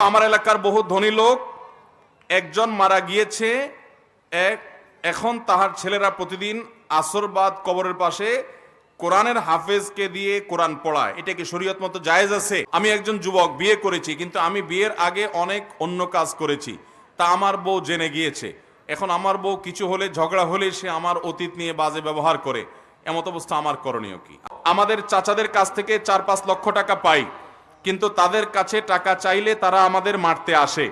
আমার এলাকার বহু ধনী লোক, একজন মারা গিয়েছে, এক এখন তাহার ছেলেরা প্রতিদিন আসরবাদ কবরের পাশে কোরআনের হাফেজকে দিয়ে কোরআন পড়ায়। এটা কি শরীয়ত মতো জায়েজ আছে? আমি একজন যুবক, বিয়ে করেছি, কিন্তু আমি বিয়ের আগে অনেক অন্য কাজ করেছি। তা আমার বউ জেনে গিয়েছে। এখন আমার বউ কিছু হলে, ঝগড়া হলে সে আমার অতীত নিয়ে বাজে ব্যবহার করে। এমত অবস্থা আমার করণীয় কি? আমাদের চাচাদের কাছ থেকে চার পাঁচ লক্ষ টাকা পাই। কিন্তু তাদের কাছে টাকা চাইলে তারা আমাদের মারতে আসে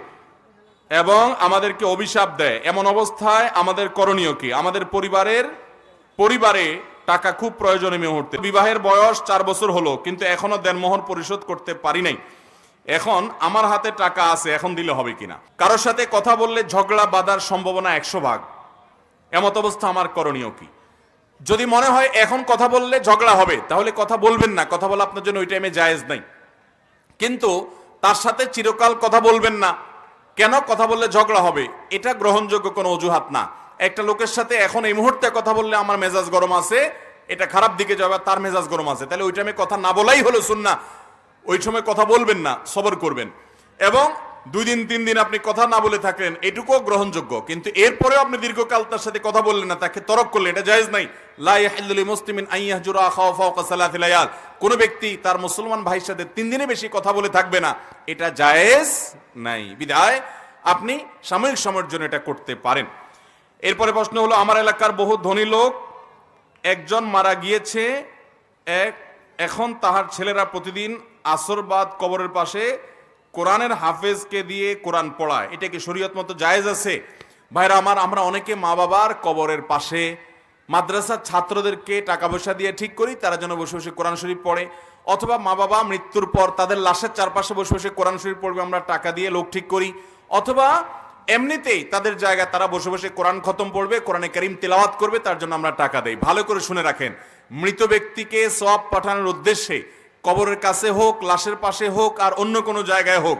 এবং আমাদেরকে অভিশাপ দেয়। এমন অবস্থায় আমাদের করণীয় কি? আমাদের পরিবারের, পরিবারে টাকা খুব প্রয়োজনীয় মুহূর্তে। বিবাহের বয়স চার বছর হলো, কিন্তু এখনও দেনমোহর পরিশোধ করতে পারি নাই। এখন আমার হাতে টাকা আছে, এখন দিলে হবে কিনা? কারোর সাথে কথা বললে ঝগড়া বাঁধার সম্ভাবনা একশো ভাগ। এমত অবস্থা আমার করণীয় কি? যদি মনে হয় এখন কথা বললে ঝগড়া হবে, তাহলে কথা বলবেন না। কথা বলা আপনার জন্য ওই টাইমে জায়েজ নাই। কিন্তু তার সাথে চিরকাল কথা বলবেন না। কেন কথা বললে ঝগড়া হবে? এটা গ্রহণযোগ্য কোনো অজুহাত না। একটা লোকের সাথে এখন এই মুহূর্তে কথা বললে আমার মেজাজ গরম আছে, এটা খারাপ দিকে যাবে তার মেজাজ গরম আছে। তাহলে ওই টাইমে কথা না বলাই হলো শুননা ওই সময় কথা বলবেন না, সবর করবেন। এবং দুই দিন তিন দিন আপনি কথা না বলে থাকলেন, এটুকুও গ্রহণযোগ্য। কিন্তু এরপরেও আপনি দীর্ঘকাল তার সাথে কথা বললেন না, তাকে তরক করলেন, এটা জায়েজ নাই। লায়াল। কোন ব্যক্তি তার মুসলমান ভাইয়ের সাথে তিন দিনে বেশি কথা বলে থাকবে না, এটা জায়েজ নাই। বিদায়, আপনি সাময়িক সময়ের জন্য এটা করতে পারেন। এরপরে প্রশ্ন হলো, আমার এলাকার বহু ধনী লোক, একজন মারা গিয়েছে, এক, এখন তাহার ছেলেরা প্রতিদিন আসরবাদ কবরের পাশে কোরআনের হাফেজকে দিয়ে কোরআন পড়ায়। এটা কি শরীয়ত মতো জায়েজ আছে? ভাইরা আমার, আমরা অনেকে মা বাবার কবরের পাশে মাদ্রাসার ছাত্রদেরকে টাকা পয়সা দিয়ে ঠিক করি, তারা যেন বসে বসে কোরআন শরীফ পড়ে। অথবা মা বাবা মৃত্যুর পর তাদের লাশের চারপাশে বসে বসে কোরআন শরীফ পড়বে, আমরা টাকা দিয়ে লোক ঠিক করি। অথবা এমনিতেই তাদের জায়গায় তারা বসে বসে কোরআন খতম পড়বে, কোরআনে করিম তেলাওয়াত করবে, তার জন্য আমরা টাকা দেই। ভালো করে শুনে রাখেন। মৃত ব্যক্তিকে সব পাঠানোর উদ্দেশ্যে কবরের কাছে হোক, লাশের পাশে হোক আর অন্য কোনো জায়গায় হোক,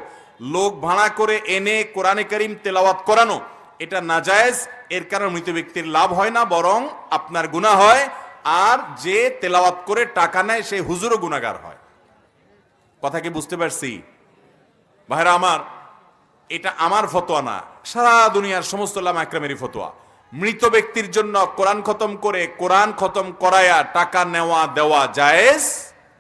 লোক ভাড়া করে এনে কোরআনে করিম তেলাওয়াত করানো, এটা নাজায়েজ, এর কারণে মৃত ব্যক্তির লাভ হয় না, বরং আপনার গুনাহ হয়, আর যে তেলাওয়াত করে টাকা নেয়, সে হুজুরও গুনাহগার হয়। কথা কি বুঝতে পারছি? ভাইরা আমার, এটা আমার ফতোয়া না, সারা দুনিয়ার সমস্ত লাম ফতোয়া। মৃত ব্যক্তির জন্য কোরআন খতম করে, কোরআন খতম করায়া টাকা নেওয়া দেওয়া জায়েজ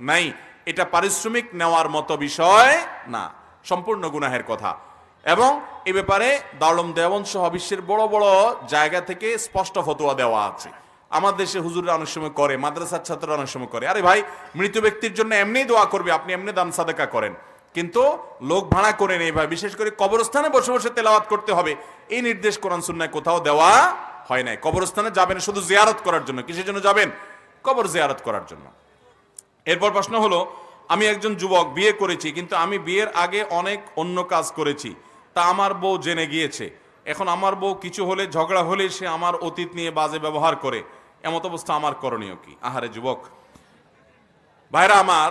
নাই। এটা পারিশ্রমিক নেওয়ার মতো বিষয় না। সম্পূর্ণ গুনাহের কথা। এবং এ ব্যাপারে দাওলম দেওয়ান সহ বিশ্বের বড় বড় জায়গা থেকে স্পষ্ট ফতোয়া দেওয়া আছে। আমাদের দেশে হুজুররা অনেক সময় করে, মাদ্রাসার ছাত্ররা অনেক সময় করে। আরে ভাই, মৃত ব্যক্তির জন্য এমনি দোয়া করবে, আপনি এমনি দান সাদেকা করেন। কিন্তু লোক ভাড়া করে নেই ভাই, বিশেষ করে কবরস্থানে বসে বসে তেলাওয়াত করতে হবে। এই নির্দেশ কোরআন, সুন্নায় কোথাও দেওয়া হয় নাই। কবরস্থানে যাবেন শুধু জিয়ারত করার জন্য। কিসের জন্য যাবেন? কবর জিয়ারত করার জন্য। এরপর প্রশ্ন হলো, আমি একজন যুবক, বিয়ে করেছি, কিন্তু আমি বিয়ের আগে অনেক অন্য কাজ করেছি, তা আমার বউ জেনে গিয়েছে। এখন আমার বউ কিছু হলে, ঝগড়া হলে সে আমার অতীত নিয়ে বাজে ব্যবহার করে। এমত অবস্থা আমার করণীয় কি? আহারে যুবক। ভাইরা আমার,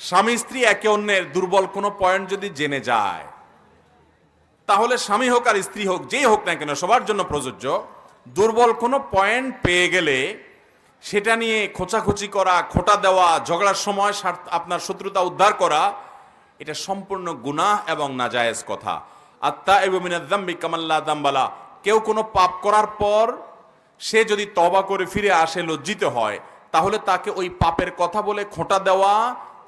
স্বামী স্ত্রী একে অন্যের দুর্বল কোনো পয়েন্ট যদি জেনে যায়, তাহলে স্বামী হোক আর স্ত্রী হোক, যেই হোক না কেন, সবার জন্য প্রযোজ্য। দুর্বল কোনো পয়েন্ট পেয়ে গেলে সেটা নিয়ে খোঁচাখুচি করা, খোটা দেওয়া, ঝগড়ার সময় আপনার শত্রুতা উদ্ধার করা, এটা সম্পূর্ণ গুনাহ এবং নাজায়েজ কথা। আত্মা এবং কামাল্লা দাম্বালা কেউ কোনো পাপ করার পর সে যদি তবা করে ফিরে আসে, লজ্জিত হয়, তাহলে তাকে ওই পাপের কথা বলে খোঁটা দেওয়া,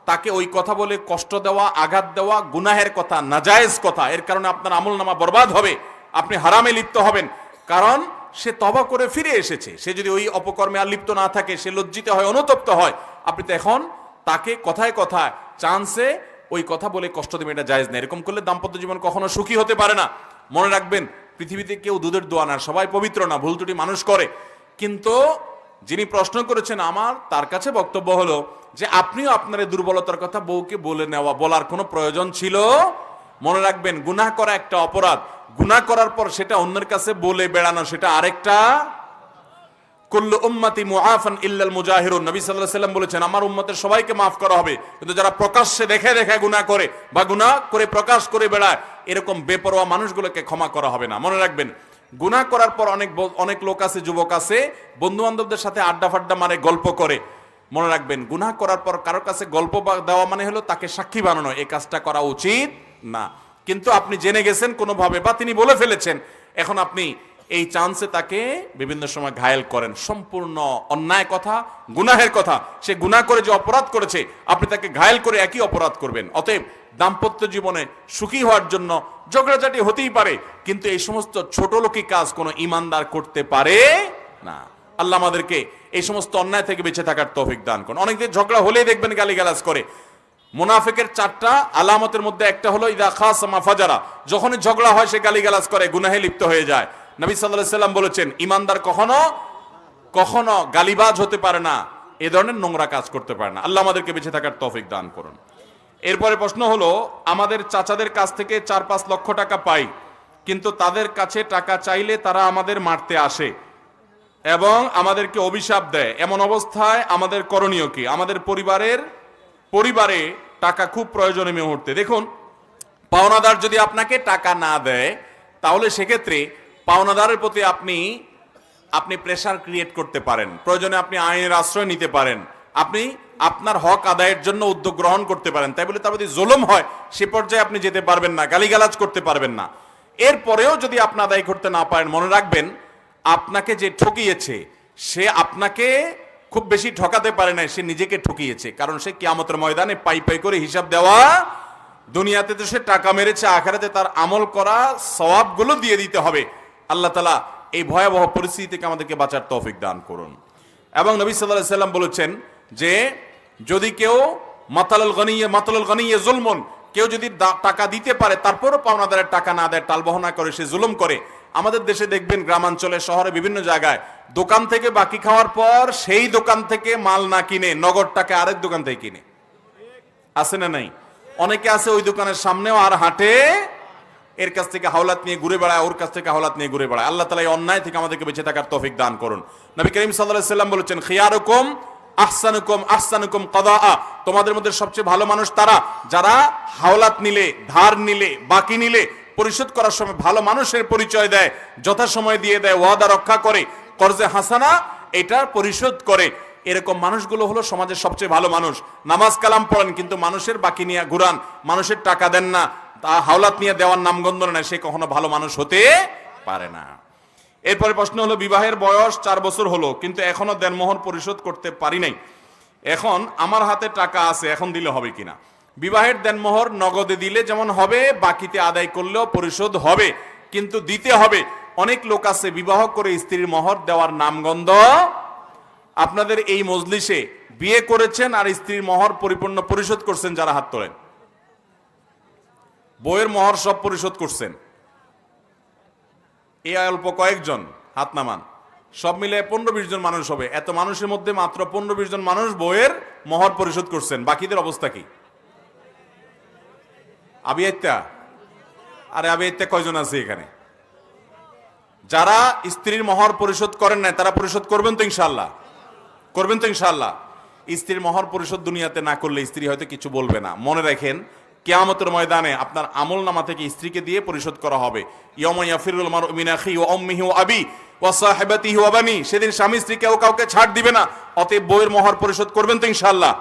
তাকে ওই কথা বলে কষ্ট দেওয়া, আঘাত দেওয়া, গুনাহের কথা, নাজায়েজ কথা। এর কারণে আপনার আমল নামা বরবাদ হবে, আপনি হারামে লিপ্ত হবেন। কারণ সে তবা করে ফিরে এসেছে। সে যদি ওই অপকর্মে আর লিপ্ত না থাকে, সে লজ্জিত হয়, অনুতপ্ত হয়। আপনি তো এখন তাকে কথায় কথায় চান্সে ওই কথা বলে কষ্ট দেবে এটা জায়েজ না। এরকম করলে দাম্পত্য জীবন কখনো সুখী হতে পারে না। মনে রাখবেন, পৃথিবীতে কেউ দুধের দোয়া না সবাই পবিত্র না, ভুল ত্রুটি মানুষ করে। কিন্তু যিনি প্রশ্ন করেছেন আমার, তার কাছে বক্তব্য হলো যে, আপনিও আপনার দুর্বলতার কথা বউকে বলে নেওয়া বলার কোনো প্রয়োজন ছিল? মনে রাখবেন, গুনাহ করা একটা অপরাধ। গুনাহ করার পর সেটা অন্যের কাছে বলে বেড়ানো, সেটা আরেকটা। কুল্লু উম্মতি মুআফান ইল্লাল মুজাহিরুন। নবী সাল্লাম বলেছেন, আমার সবাইকে করা হবে। কিন্তু যারা প্রকাশ্যে দেখে গুনাহ করে বা গুনাহ করে প্রকাশ করে বেড়ায়, এরকম বেপরোয়া মানুষগুলোকে ক্ষমা করা হবে না। মনে রাখবেন করার পর অনেক অনেক লোক যুবক সাথে আড্ডা ফাড্ডা মারে, গল্প করে। মনে রাখবেন, গুনাহ করার পর কারোর কাছে গল্প দেওয়া মানে হলো তাকে সাক্ষী বানানো। এই কাজটা করা উচিত না। কিন্তু আপনি জেনে গেছেন কোনোভাবে বা তিনি বলে ফেলেছেন। এখন আপনি এই চান্সে তাকে বিভিন্ন সময় ঘায়েল করেন। সম্পূর্ণ অন্যায় কথা, গুনাহের কথা। সে গুনাহ করে যে অপরাধ করেছে, আপনি তাকে ঘায়েল করে একই অপরাধ করবেন। অতএব দাম্পত্য জীবনে সুখী হওয়ার জন্য ঝগড়াঝাটি হতেই পারে, কিন্তু এই সমস্ত ছোট লোকই কাজ কোনো ইমানদার করতে পারে না। আল্লাহ আমাদেরকে এই সমস্ত অন্যায় থেকে বেঁচে থাকার তৌফিক দান করুন। অনেকদিন ঝগড়া হলেই দেখবেন গালিগালাজ করে। মুনাফিকের চারটা আলামতের মধ্যে একটা হলো, ইদা খাস ফাজারা যখনই ঝগড়া হয় সে গালিগালাজ করে, গুনাহে লিপ্ত হয়ে যায়। নবী সাল্লাল্লাহু সাল্লাম বলেছেন, ইমানদার কখনো কখনো গালিবাজ হতে পারে না, এ ধরনের নোংরা কাজ করতে পারে না। আল্লাহ আমাদেরকে বেঁচে থাকার তফিক দান করুন। এরপরে প্রশ্ন হলো, আমাদের চাচাদের কাছ থেকে চার পাঁচ লক্ষ টাকা পাই, কিন্তু তাদের কাছে টাকা চাইলে তারা আমাদের মারতে আসে এবং আমাদেরকে অভিশাপ দেয়। এমন অবস্থায় আমাদের করণীয় কি? আমাদের পরিবারের পরিবারে টাকা খুব প্রয়োজনে মুহূর্তে দেখুন, পাওনাদার যদি আপনাকে টাকা না দেয়, তাহলে সেক্ষেত্রে পাওনাদারের প্রতি আপনি আপনি প্রেশার ক্রিয়েট করতে পারেন। প্রয়োজনে আপনি আইনের আশ্রয় নিতে পারেন। আপনি আপনার হক আদায়ের জন্য উদ্যোগ গ্রহণ করতে পারেন। তাই বলে তার প্রতি জুলুম হয়, সে পর্যায়ে আপনি যেতে পারবেন না, গালিগালাজ করতে পারবেন না। এরপরেও যদি আপনি আদায় করতে না পারেন, মনে রাখবেন, আপনাকে যে ঠকিয়েছে, সে আপনাকে খুব বেশি ঠকাতে পারে না সে নিজেকে ঠকিয়েছে। কারণ সে কিয়ামতের ময়দানে পাই পাই করে হিসাব দেওয়া, দুনিয়াতে তো সে টাকা মেরেছে, আখেরাতে তার আমল করা সওয়াবগুলো দিয়ে দিতে হবে। আল্লাহ তালা এই ভয়াবহ পরিস্থিতি থেকে আমাদেরকে বাঁচার তৌফিক দান করুন। এবং নবী সাল্লাহ সাল্লাম বলেছেন যে, যদি কেউ মাতালুল গনিয়ে মাতালুল গনিয়ে জুলমন, কেউ যদি টাকা দিতে পারে, তারপরও পাওনাদারের টাকা না দেয়, টালবহনা করে, সে জুলুম করে আমাদের দেশে দেখবেন গ্রামাঞ্চলে, শহরে বিভিন্ন জায়গায় দোকান থেকে বাকি খাওয়ার পর সেই দোকান থেকে মাল না কিনে নগদ টাকা আরেক দোকান থেকে কিনে। আছে না নাই? অনেকে আছে ওই দোকানের সামনেও আর হাঁটে, এর কাছ থেকে হাওলাত নিয়ে ঘুরে বেড়ায়, ওর কাছ থেকে হাওলাত নিয়ে ঘুরে বেড়ায়। আল্লাহ তালা এই অন্যায় থেকে আমাদেরকে বেঁচে থাকার তৌফিক দান করুন। নবী করিম সাল্লাহ সাল্লাম বলেছেন, খিয়ারুকুম আহসানুকুম আহসানুকুম কদা তোমাদের মধ্যে সবচেয়ে ভালো মানুষ তারা? যারা হাওলাত নিলে, ধার নিলে, বাকি নিলে পরিশোধ করার সময় ভালো মানুষের পরিচয় দেয় যথাসময় দিয়ে দেয়, ওয়াদা রক্ষা করে। কর্জে হাসানা এটা পরিশোধ করে। এরকম মানুষগুলো হলো সমাজের সবচেয়ে ভালো মানুষ। নামাজ কালাম পড়েন, কিন্তু মানুষের বাকি নিয়ে ঘুরান, মানুষের টাকা দেন না, তা হাওলাত নিয়ে দেওয়ার নাম নামগন্ধ না, সে কখনো ভালো মানুষ হতে পারে না। এরপরে প্রশ্ন হলো, বিবাহের বয়স চার বছর হলো, কিন্তু এখনও দেনমোহর পরিশোধ করতে পারি নাই। এখন আমার হাতে টাকা আছে, এখন দিলে হবে কিনা? বিবাহের দেনমোহর নগদে দিলে যেমন হবে, বাকিতে আদায় করলেও পরিশোধ হবে, কিন্তু দিতে হবে। অনেক লোক আছে বিবাহ করে স্ত্রীর মোহর দেওয়ার নামগন্ধ। আপনাদের এই মজলিসে বিয়ে করেছেন আর স্ত্রীর মোহর পরিপূর্ণ পরিশোধ করছেন যারা হাত তোলেন। বইয়ের মোহর সব পরিশোধ করছেন। এই অল্প কয়েকজন হাত নামান। সব মিলে পনেরো বিশ জন মানুষ হবে। এত মানুষের মধ্যে মাত্র পনেরো বিশ জন মানুষ বইয়ের মোহর পরিশোধ করছেন। বাকিদের অবস্থা কি? আবিয়াইত্যা? আরে আবিয়াইত্যা কয়জন আছে এখানে? যারা স্ত্রীর মহর পরিশোধ করেন নাই, তারা পরিশোধ করবেন তো ইনশাল্লাহ করবেন তো ইনশাল্লাহ স্ত্রীর মহর পরিশোধ দুনিয়াতে না করলে স্ত্রী হয়তো কিছু বলবে না। মনে রাখেন, কেয়ামতের ময়দানে আপনার আমল নামা থেকে স্ত্রীকে দিয়ে পরিশোধ করা হবে। আবি সেদিন স্বামী স্ত্রী কেউ কাউকে ছাড় দিবে না। অতএব বইয়ের মহর পরিশোধ করবেন তো ইনশাল্লাহ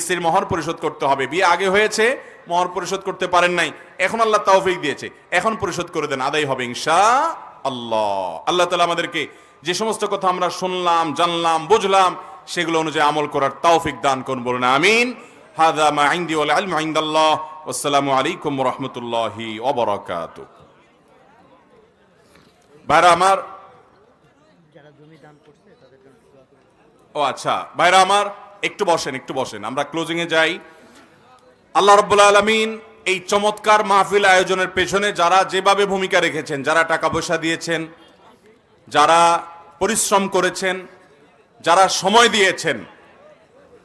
স্ত্রীর মহর পরিশোধ করতে হবে। বিয়ে আগে হয়েছে, মহর পরিশোধ করতে পারেন নাই। এখন আল্লাহ তৌফিক দিয়েছে। এখন পরিশোধ করে দেন, আদায় হবে ইনশা আল্লাহ আল্লাহ তালা আমাদেরকে যে সমস্ত কথা আমরা শুনলাম, জানলাম, বুঝলাম, সেগুলো অনুযায়ী আমল করার তাওফিক দান করুন বলুন, আমিন। হাদা মা ইনদি ওয়াল আসসালামু আলাইকুম রাহমাতুল্লাহি ভাইরা আমার। ও আচ্ছা ভাইরা আমার একটু বসেন একটু বসেন। আমরা ক্লোজিংয়ে যাই। আল্লাহ রব্বুল্লা আলমিন এই চমৎকার মাহফিল আয়োজনের পেছনে যারা যেভাবে ভূমিকা রেখেছেন, যারা টাকা পয়সা দিয়েছেন, যারা পরিশ্রম করেছেন, যারা সময় দিয়েছেন,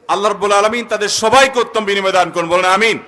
আল্লাহ রব্বুল আলমিন তাদের সবাইকে উত্তম বিনিময় দান করুন। বলেন আমিন।